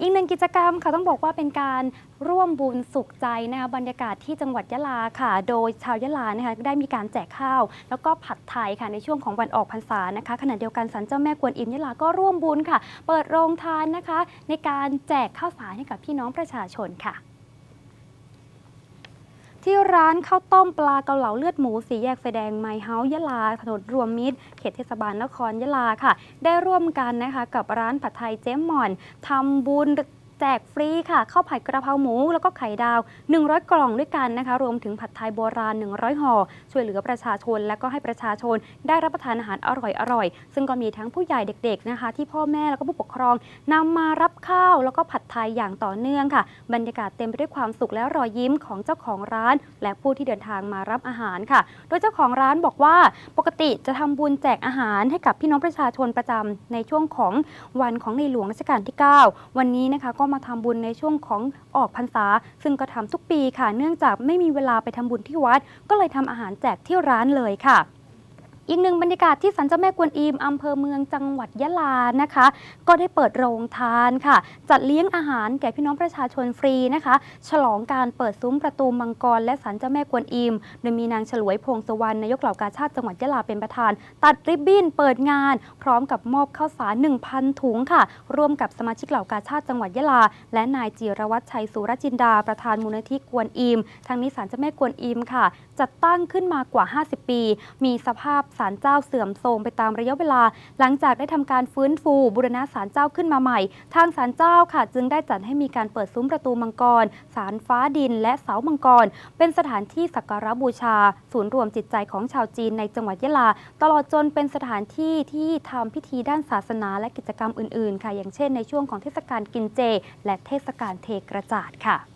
อีกหนึ่งกิจกรรมค่ะต้องบอกว่าเป็นการร่วมบุญสุขใจนะคะบรรยากาศที่จังหวัดยะลาค่ะ โดยชาวยะลานะคะได้มีการแจกข้าว แล้วก็ผัดไทยค่ะในช่วงของวันออกพรรษานะคะขณะเดียวกันสันเจ้าแม่กวนอิมยะลาก็ร่วมบุญค่ะ เปิดโรงทานนะคะ ในการแจกข้าวสารให้กับพี่น้องประชาชนค่ะ ที่ร้านข้าวต้มปลาเกาเหลาเลือดหมูสีแยกไฟแดงไมเฮาส์ยะลาถนนรวมมิตร เขตเทศบาลนครยะลาค่ะ ได้ร่วมกันนะคะกับร้านผัดไทยเจ๊หม่อนทำบุญ แจกฟรีค่ะข้าวผัดกระเพราหมู แล้วก็ไข่ดาว 100 กล่องด้วยกันนะคะ รวมถึงผัดไทยโบราณ 100ห่อช่วยเหลือประชาชน และก็ให้ประชาชนได้รับประทานอาหารอร่อยๆซึ่งก็มีทั้งผู้ใหญ่เด็กๆนะคะ ที่พ่อแม่แล้วก็ผู้ปกครองนำมารับข้าวแล้วก็ผัดไทยอย่างต่อเนื่องค่ะ บรรยากาศเต็มไปด้วยความสุขและรอยยิ้มของเจ้าของร้าน และผู้ที่เดินทางมารับอาหารค่ะ โดยเจ้าของร้านบอกว่าปกติจะทำบุญแจกอาหารให้กับพี่น้องประชาชนประจำในช่วงของวันของในหลวงรัชกาลที่ 9 วันนี้นะคะก็็มาทำบุญในช่วงของออกพรรษา ซึ่งก็ทำทุกปีค่ะ เนื่องจากไม่มีเวลาไปทำบุญที่วัด ก็เลยทำอาหารแจกที่ร้านเลยค่ะ อีกหนึ่งบรรยากาศที่สันเจ้าแม่กวนอิมอำเภอเมืองจังหวัดยะลานะคะ ก็ได้เปิดโรงทานค่ะ จัดเลี้ยงอาหารแก่พี่น้องประชาชนฟรีนะคะ ฉลองการเปิดซุ้มประตูมังกรและสันเจ้าแม่กวนอิมโดยมีนางฉลวยพงศวรรณนายกเหล่ากาชาติจังหวัดยะลาเป็นประธาน ตัดริบบิ้นเปิดงาน พร้อมกับมอบข้าวสาร 1,000 ถุงค่ะ ร่วมกับสมาชิกเหล่ากาชาติจังหวัดยะลา และนายจิรวัตรชัยสุรจินดาประธานมูลนิธิกวนอิมทางนี้ศาลเจ้าแม่กวนอิมค่ะจัดตั้งขึ้นมากว่า 50 ปี มีสภาพศาลเจ้าเสื่อมโทรมไปตามระยะเวลา หลังจากได้ทำการฟื้นฟูบูรณะศาลเจ้าขึ้นมาใหม่ ทางศาลเจ้าค่ะ จึงได้จัดให้มีการเปิดซุ้มประตูมังกรศาลฟ้าดิน และเสามังกร เป็นสถานที่สักการะบูชา ศูนย์รวมจิตใจของชาวจีนในจังหวัดยะลา ตลอดจนเป็นสถานที่ที่ทำพิธีด้านศาสนาและกิจกรรมอื่นๆ ค่ะ อย่างเช่นในช่วงของเทศกาลกินเจ และเทศกาลเทกระจาดค่ะ